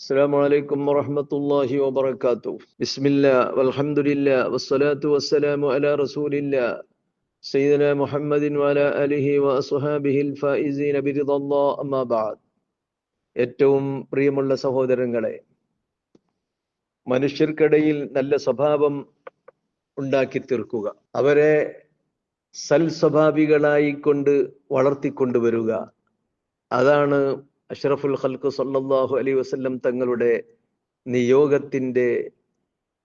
السلام عليكم ورحمة الله وبركاته بسم الله والحمد لله والصلاة والسلام على رسول الله سيدنا محمد وعلى آله وأصحابه الفائزين برضا الله أما بعد ഏറ്റവും പ്രിയമുള്ള സഹോദരങ്ങളെ മനുഷ്യർക്കിടയിൽ നല്ല സ്വഭാവം ഉണ്ടാക്കി തീർക്കുക അവരെ സൽസ്വഭാവികളായി കൊണ്ട് വളർത്തിക്കൊണ്ടുവരിക അതാണ് അഷ്റഫുൽ ഖൽക്ക് സല്ലാഹു അലൈഹി വസ്ല്ലം തങ്ങളുടെ നിയോഗത്തിന്റെ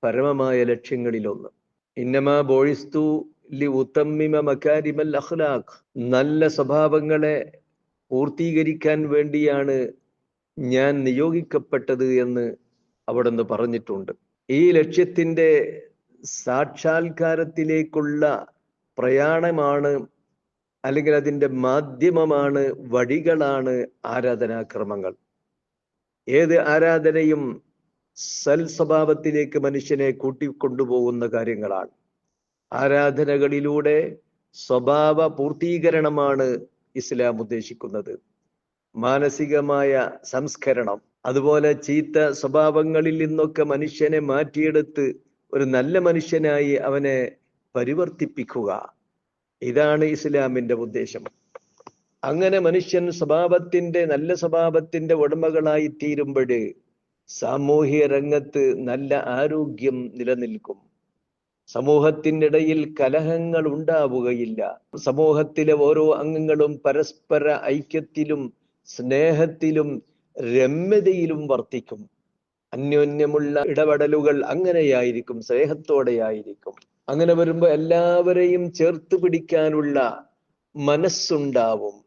പരമമായ ലക്ഷ്യങ്ങളിലൊന്ന്. ഇന്നമാ ബോയിസ്തു ലി ഉത്തമ്മിമ മക്കാരിമൽ അഖ്ലാഖ്. നല്ല സ്വഭാവങ്ങളെ പൂർത്തീകരിക്കാൻ വേണ്ടിയാണ് ഞാൻ നിയോഗിക്കപ്പെട്ടത് എന്ന് അവിടുന്ന് പറഞ്ഞിട്ടുണ്ട്. ഈ ലക്ഷ്യത്തിന്റെ സാക്ഷാത്കാരത്തിലേക്കുള്ള പ്രയാണമാണ് അല്ലെങ്കിൽ അതിന്റെ മാധ്യമമാണ് വഴികളാണ് ആരാധനാക്രമങ്ങൾ. ഏത് ആരാധനയും സൽ സ്വഭാവത്തിലേക്ക് മനുഷ്യനെ കൂട്ടിക്കൊണ്ടുപോകുന്ന കാര്യങ്ങളാണ്. ആരാധനകളിലൂടെ സ്വഭാവ പൂർത്തീകരണമാണ് ഇസ്ലാം ഉദ്ദേശിക്കുന്നത്. മാനസികമായ സംസ്കരണം അതുപോലെ ചീത്ത സ്വഭാവങ്ങളിൽ നിന്നൊക്കെ മനുഷ്യനെ മാറ്റിയെടുത്ത് ഒരു നല്ല മനുഷ്യനായി അവനെ പരിവർത്തിപ്പിക്കുക. ഇതാണ് ഇസ്ലാമിന്റെ ഉദ്ദേശം. അങ്ങനെ മനുഷ്യൻ സ്വഭാവത്തിന്റെ നല്ല സ്വഭാവത്തിന്റെ ഉടമകളായി തീരുമ്പോൾ സാമൂഹ്യ രംഗത്ത് നല്ല ആരോഗ്യം നിലനിൽക്കും. സമൂഹത്തിനിടയിൽ കലഹങ്ങൾ ഉണ്ടാവുകയില്ല. സമൂഹത്തിലെ ഓരോ അംഗങ്ങളും പരസ്പര ഐക്യത്തിലും സ്നേഹത്തിലും രമ്യതയിലും വർത്തിക്കും. അന്യോന്യമുള്ള ഇടപെടലുകൾ അങ്ങനെയായിരിക്കും സ്നേഹത്തോടെയായിരിക്കും. അങ്ങനെ വരുമ്പോൾ എല്ലാവരെയും ചേർത്ത് പിടിക്കാനുള്ള മനസ്സുണ്ടാവും.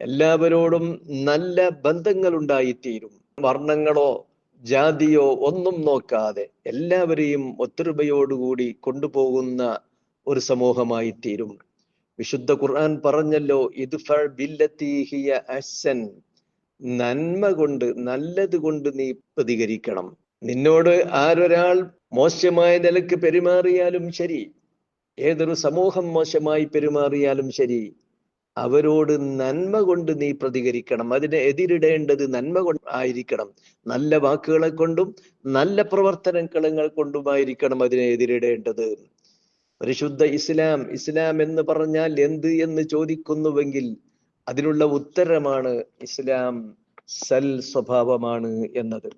എല്ലാവരോടും നല്ല ബന്ധങ്ങൾ ഉണ്ടായിത്തീരും വർണങ്ങളോ ജാതിയോ ഒന്നും നോക്കാതെ എല്ലാവരെയും ഒത്തൊരുമയോടുകൂടി കൊണ്ടുപോകുന്ന ഒരു സമൂഹമായി തീരും വിശുദ്ധ ഖുർആൻ പറഞ്ഞല്ലോ ഇത് അഹ്സൻ. നന്മ കൊണ്ട് നല്ലത് കൊണ്ട് നീ പ്രതികരിക്കണം. നിന്നോട് ആരൊരാൾ മോശമായ നിലയ്ക്ക് പെരുമാറിയാലും ശരി. ഏതൊരു സമൂഹം മോശമായി പെരുമാറിയാലും ശരി അവരോട് നന്മ കൊണ്ട് നീ പ്രതികരിക്കണം. അതിനെ എതിരിടേണ്ടത് നന്മ കൊണ്ട് ആയിരിക്കണം. നല്ല വാക്കുകളെ കൊണ്ടും നല്ല പ്രവർത്തനങ്ങൾ കൊണ്ടുമായിരിക്കണം അതിനെ എതിരിടേണ്ടത്. പരിശുദ്ധ ഇസ്ലാം ഇസ്ലാം എന്ന് പറഞ്ഞാൽ എന്ത് എന്ന് ചോദിക്കുന്നുവെങ്കിൽ അതിനുള്ള ഉത്തരമാണ് ഇസ്ലാം സൽ സ്വഭാവമാണ് എന്നത്.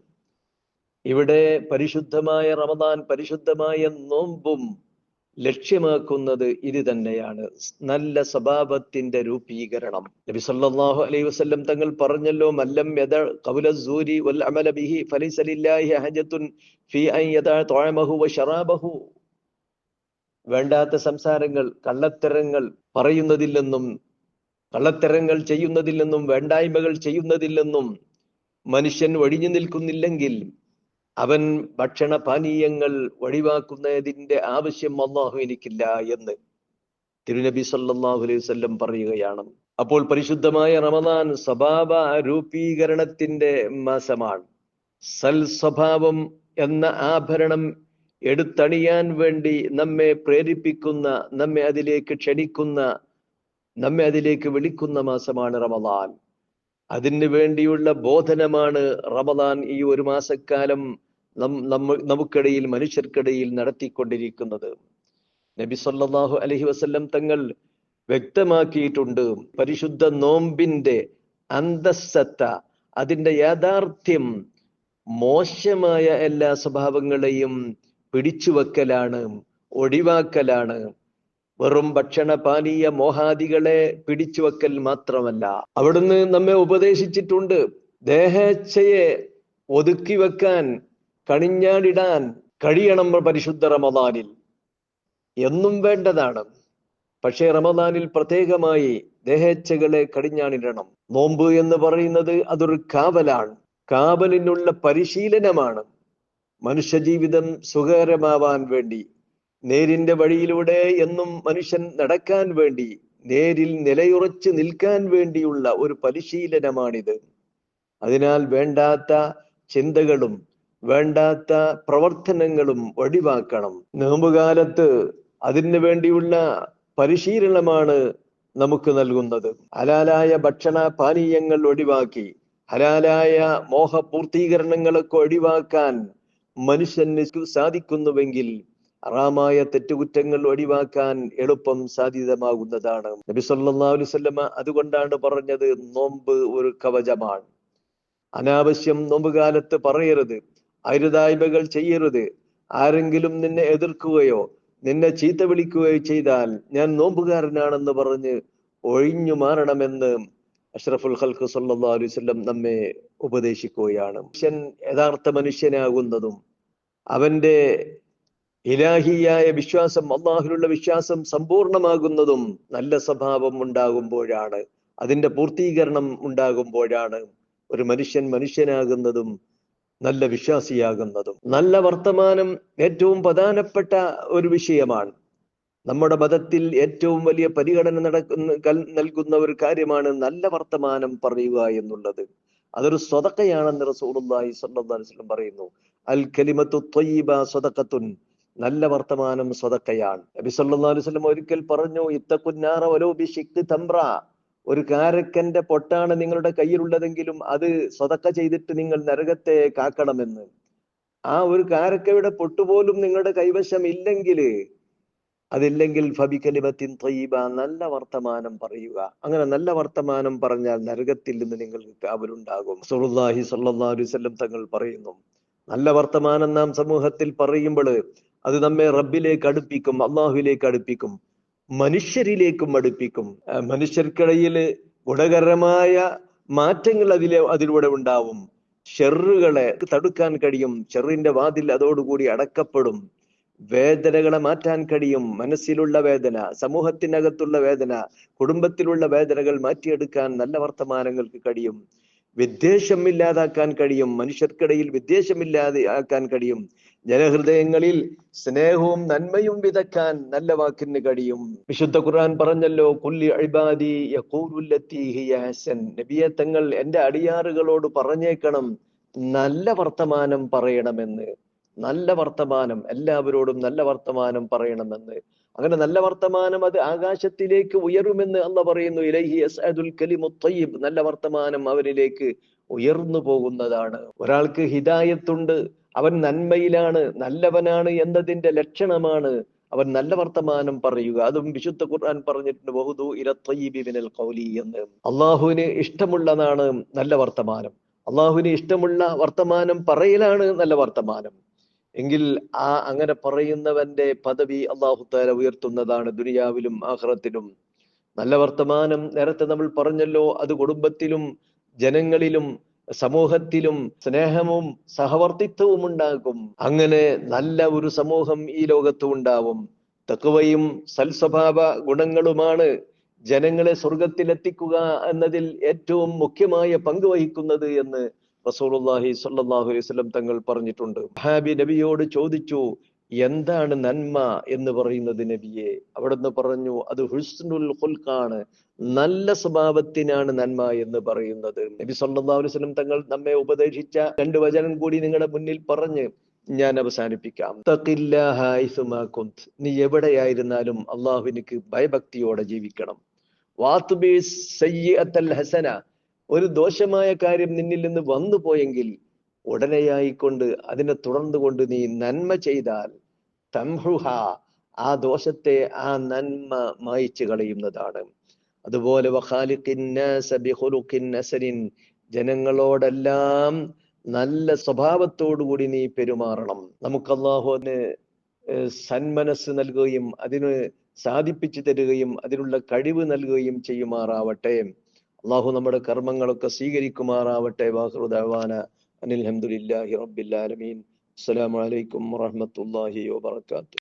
ഇവിടെ പരിശുദ്ധമായ റമദാൻ പരിശുദ്ധമായ നോമ്പും ലക്ഷ്യമാക്കുന്നത് ഇത് തന്നെയാണ്. നല്ല സ്വഭാവത്തിന്റെ രൂപീകരണം. നബി സല്ലല്ലാഹു അലൈഹി വസല്ലം തങ്ങൾ പറഞ്ഞല്ലോ മല്ലം യദ ഖൗല സൂരി വൽ അമല ബിഹി ഫലൈസ ലില്ലാഹി ഹജത്തുൻ ഫീ അൻ യദ തഅമഹു വ ശറാബഹു വേണ്ടാത്ത സംസാരങ്ങൾ കള്ളത്തരങ്ങൾ പറയുന്നതില്ലെന്നും കള്ളത്തരങ്ങൾ ചെയ്യുന്നതില്ലെന്നും വേണ്ടായ്മകൾ ചെയ്യുന്നതില്ലെന്നും മനുഷ്യൻ ഒഴിഞ്ഞു നിൽക്കുന്നില്ലെങ്കിൽ അവൻ ഭക്ഷണ പാനീയങ്ങൾ ഒഴിവാക്കുന്നതിന്റെ ആവശ്യം അള്ളാഹു എനിക്കില്ല എന്ന് തിരുനബി സല്ലല്ലാഹു അലൈഹി വസല്ലം പറയുകയാണ്. അപ്പോൾ പരിശുദ്ധമായ റമദാൻ സ്വഭാവ രൂപീകരണത്തിന്റെ മാസമാണ്. സൽ സ്വഭാവം എന്ന ആഭരണം എടുത്തണിയാൻ വേണ്ടി നമ്മെ പ്രേരിപ്പിക്കുന്ന നമ്മെ അതിലേക്ക് ക്ഷണിക്കുന്ന നമ്മെ അതിലേക്ക് വിളിക്കുന്ന മാസമാണ് റമദാൻ. അതിനു വേണ്ടിയുള്ള ബോധനമാണ് റമദാൻ ഈ ഒരു മാസക്കാലം നമ്മ നമുക്കിടയിൽ മനുഷ്യർക്കിടയിൽ നടത്തിക്കൊണ്ടിരിക്കുന്നത്. നബി സല്ലാഹു അലഹി വസ്ല്ലം തങ്ങൾ വ്യക്തമാക്കിയിട്ടുണ്ട്. പരിശുദ്ധ നോമ്പിന്റെ അന്തസ്സത്ത അതിന്റെ യാഥാർത്ഥ്യം മോശമായ എല്ലാ സ്വഭാവങ്ങളെയും പിടിച്ചു വെക്കലാണ് ഒഴിവാക്കലാണ്. വെറും ഭക്ഷണ പാനീയ മോഹാദികളെ പിടിച്ചു വെക്കൽ മാത്രമല്ല. അവിടുന്ന് നമ്മെ ഉപദേശിച്ചിട്ടുണ്ട്. ദേഹേച്ഛയെ ഒതുക്കി വെക്കാൻ കണിഞ്ഞാടിടാൻ കഴിയണം പരിശുദ്ധ റമദാനിൽ. എന്നും വേണ്ടതാണ്. പക്ഷേ റമദാനിൽ പ്രത്യേകമായി ദേഹേച്ഛകളെ കടിഞ്ഞാണിടണം. നോമ്പ് എന്ന് പറയുന്നത് അതൊരു കാവലാണ്. കാവലിനുള്ള പരിശീലനമാണ്. മനുഷ്യജീവിതം സുഖകരമാവാൻ വേണ്ടി നേരിന്റെ വഴിയിലൂടെ എന്നും മനുഷ്യൻ നടക്കാൻ വേണ്ടി നേരിൽ നിലയുറച്ച് നിൽക്കാൻ വേണ്ടിയുള്ള ഒരു പരിശീലനമാണിത്. അതിനാൽ വേണ്ടാത്ത ചിന്തകളും വേണ്ടാത്ത പ്രവർത്തനങ്ങളും ഒഴിവാക്കണം നോമ്പുകാലത്ത് അതിനു വേണ്ടിയുള്ള പരിശീലനമാണ് നമുക്ക് നൽകുന്നത്. ഹലാലായ ഭക്ഷണ പാനീയങ്ങൾ ഒഴിവാക്കി ഹലാലായ മോഹ പൂർത്തീകരണങ്ങളൊക്കെ ഒഴിവാക്കാൻ മനുഷ്യന് സാധിക്കുന്നുവെങ്കിൽ ഹറാമായ തെറ്റുകുറ്റങ്ങൾ ഒഴിവാക്കാൻ എളുപ്പം സാധ്യതമാകുന്നതാണ്. നബി അലൈഹി വസല്ലമ അതുകൊണ്ടാണ് പറഞ്ഞത് നോമ്പ് ഒരു കവചമാണ്. അനാവശ്യം നോമ്പ് കാലത്ത് പറയരുത്. അരുതായ്മകൾ ചെയ്യരുത്. ആരെങ്കിലും നിന്നെ എതിർക്കുകയോ നിന്നെ ചീത്ത വിളിക്കുകയോ ചെയ്താൽ ഞാൻ നോമ്പുകാരനാണെന്ന് പറഞ്ഞ് ഒഴിഞ്ഞു മാറണമെന്ന് അഷ്റഫുൽ ഖൽഖ് സല്ലാ അലൈഹി വസല്ലം നമ്മെ ഉപദേശിക്കുകയാണ്. മനുഷ്യൻ യഥാർത്ഥ മനുഷ്യനാകുന്നതും അവന്റെ ഇലാഹിയായ വിശ്വാസം അള്ളാഹുലുള്ള വിശ്വാസം സമ്പൂർണമാകുന്നതും നല്ല സ്വഭാവം ഉണ്ടാകുമ്പോഴാണ് അതിന്റെ പൂർത്തീകരണം ഉണ്ടാകുമ്പോഴാണ് ഒരു മനുഷ്യൻ മനുഷ്യനാകുന്നതും നല്ല വിശ്വാസിയാകുന്നതും നല്ല വർത്തമാനം ഏറ്റവും പ്രധാനപ്പെട്ട ഒരു വിഷയമാണ്. നമ്മുടെ മതത്തിൽ ഏറ്റവും വലിയ പരിഗണന നടക്കുന്ന നൽകുന്ന ഒരു കാര്യമാണ് നല്ല വർത്തമാനം പറയുക എന്നുള്ളത്. അതൊരു സ്വതക്കയാണെന്ന് റസൂലുള്ളാഹി സ്വല്ലല്ലാഹി അലൈഹി വസല്ലം പറയുന്നു. അൽ കലിമത്തു ത്വയ്യിബ സ്വതക്കത്തുൻ. നല്ല വർത്തമാനം സ്വതക്കയാണ്. നബി സല്ലല്ലാഹു അലൈഹി വസല്ലം ഒരിക്കൽ പറഞ്ഞു ഇത്തക്കുന്നാറ വലോ ബിശിഖ് തംറ. ഒരു കാരക്കന്റെ പൊട്ടാണ് നിങ്ങളുടെ കയ്യിലുള്ളതെങ്കിലും അത് സ്വതക്ക ചെയ്തിട്ട് നിങ്ങൾ നരകത്തെ കാക്കണമെന്ന്. ആ ഒരു കാരക്കയുടെ പൊട്ടുപോലും നിങ്ങളുടെ കൈവശം ഇല്ലെങ്കിൽ അതില്ലെങ്കിൽ ഫബിക്കലിമത്തിൻ ത്വയ്യിബ നല്ല വർത്തമാനം പറയുക. അങ്ങനെ നല്ല വർത്തമാനം പറഞ്ഞാൽ നരകത്തിൽ നിന്ന് നിങ്ങൾക്ക് കാവലുണ്ടാകും സുറുല്ലാഹി അലൈഹി തങ്ങൾ പറയുന്നു നല്ല വർത്തമാനം നാം സമൂഹത്തിൽ പറയുമ്പോൾ അത് നമ്മെ റബ്ബിലേക്ക് അടുപ്പിക്കും അള്ളാഹുവിലേക്ക് അടുപ്പിക്കും. മനുഷ്യരിലേക്കും അടുപ്പിക്കും മനുഷ്യർക്കിടയിൽ ഗുണകരമായ മാറ്റങ്ങൾ അതിലെ അതിലൂടെ ഉണ്ടാവും. ഷെറുകളെ തടുക്കാൻ കഴിയും. ഷെറിന്റെ വാതിൽ അതോടുകൂടി അടക്കപ്പെടും. വേദനകളെ മാറ്റാൻ കഴിയും. മനസ്സിലുള്ള വേദന സമൂഹത്തിനകത്തുള്ള വേദന കുടുംബത്തിലുള്ള വേദനകൾ മാറ്റിയെടുക്കാൻ നല്ല വർത്തമാനങ്ങൾക്ക് കഴിയും. വിദ്വേഷം ഇല്ലാതാക്കാൻ കഴിയും. മനുഷ്യർക്കിടയിൽ വിദ്വേഷമില്ലാതെ ആക്കാൻ കഴിയും. ജനഹൃദയങ്ങളിൽ സ്നേഹവും നന്മയും വിതക്കാൻ നല്ല വാക്കിന് കഴിയും. വിശുദ്ധ ഖുർആൻ പറഞ്ഞല്ലോ കുല്ലി അഴിബാദി യഖൂലുല്ലത്തി ഹിയ ഹസൻ. നബിയെ തങ്ങൾ എന്റെ അടിയാറുകളോട് പറഞ്ഞേക്കണം നല്ല വർത്തമാനം പറയണമെന്ന്. നല്ല വർത്തമാനം എല്ലാവരോടും നല്ല വർത്തമാനം പറയണമെന്ന്. അങ്ങനെ നല്ല വർത്തമാനം അത് ആകാശത്തിലേക്ക് ഉയരുമെന്ന് അല്ല പറയുന്നു ഇലൈഹി യസ്അദുൽ കലിമു ത്വയ്യിബ് നല്ല വർത്തമാനം അവരിലേക്ക് ഉയർന്നു പോകുന്നതാണ്. ഒരാൾക്ക് ഹിദായത്തുണ്ട് അവൻ നന്മയിലാണ് നല്ലവനാണ് എന്നതിന്റെ ലക്ഷണമാണ് അവൻ നല്ല വർത്തമാനം പറയുക. അതും വിശുദ്ധ ഖുർആൻ പറഞ്ഞിട്ടുണ്ട് ബഹുദു ഇരത്വയ്യിബി കൗലി എന്ന്. അള്ളാഹുവിന് ഇഷ്ടമുള്ളതാണ് നല്ല വർത്തമാനം. അള്ളാഹുവിന് ഇഷ്ടമുള്ള വർത്തമാനം പറയലാണ് നല്ല വർത്തമാനം. എങ്കിൽ ആ അങ്ങനെ പറയുന്നവന്റെ പദവി അള്ളാഹു താല ഉയർത്തുന്നതാണ് ദുനിയാവിലും ആഹ്റത്തിലും നല്ല വർത്തമാനം നേരത്തെ നമ്മൾ പറഞ്ഞല്ലോ അത് കുടുംബത്തിലും ജനങ്ങളിലും സമൂഹത്തിലും സ്നേഹവും സഹവർത്തിത്വവും ഉണ്ടാകും. അങ്ങനെ നല്ല ഒരു സമൂഹം ഈ ലോകത്ത് ഉണ്ടാവും. തക്കവയും സൽസ്വഭാവ ഗുണങ്ങളുമാണ് ജനങ്ങളെ സ്വർഗത്തിലെത്തിക്കുക എന്നതിൽ ഏറ്റവും മുഖ്യമായ പങ്ക് വഹിക്കുന്നത് എന്ന് റസൂലുള്ളാഹി സ്വല്ലല്ലാഹു അലൈഹി വസല്ലം തങ്ങൾ പറഞ്ഞിട്ടുണ്ട്. ഹാബി നബിയോട് ചോദിച്ചു എന്താണ് നന്മ എന്ന് പറയുന്നത് നബിയെ? അവിടുന്ന് പറഞ്ഞു അത് ഹുസ്നുൽ ഖുൽഖാണ്. നല്ല സ്വഭാവത്തിനാണ് നന്മ എന്ന് പറയുന്നത്. നബി സല്ലല്ലാഹു അലൈഹി വസല്ലം തങ്ങൾ നമ്മെ ഉപദേശിച്ച രണ്ട് വചനം കൂടി നിങ്ങളുടെ മുന്നിൽ പറഞ്ഞ് ഞാൻ അവസാനിപ്പിക്കാം. നീ എവിടെയായിരുന്നാലും അള്ളാഹുവിനക്ക് ഭയഭക്തിയോടെ ജീവിക്കണം. വാത്തുബി ഹസന. ഒരു ദോഷമായ കാര്യം നിന്നിൽ നിന്ന് വന്നു പോയെങ്കിൽ ഉടനെയായിക്കൊണ്ട് അതിനെ തുടർന്നു കൊണ്ട് നീ നന്മ ചെയ്താൽ തംഹുഹ ആ ദോഷത്തെ ആ നന്മ മായിച്ചു കളയുന്നതാണ്. അതുപോലെ ജനങ്ങളോടെല്ലാം നല്ല സ്വഭാവത്തോടുകൂടി നീ പെരുമാറണം. നമുക്ക് അള്ളാഹുവിന് സന്മനസ് നൽകുകയും അതിന് സാധിപ്പിച്ചു തരുകയും അതിനുള്ള കഴിവ് നൽകുകയും ചെയ്യുമാറാവട്ടെ. അള്ളാഹു നമ്മുടെ കർമ്മങ്ങളൊക്കെ സ്വീകരിക്കുമാറാവട്ടെ. വാഹൃദാന അനിൽ അഹമ്മദില്ലാഹി റബ്ബിൽ ആലമീൻ. അസ്സലാമു അലൈക്കും വറഹ്മത്തുള്ളാഹി വബറകാതുഹു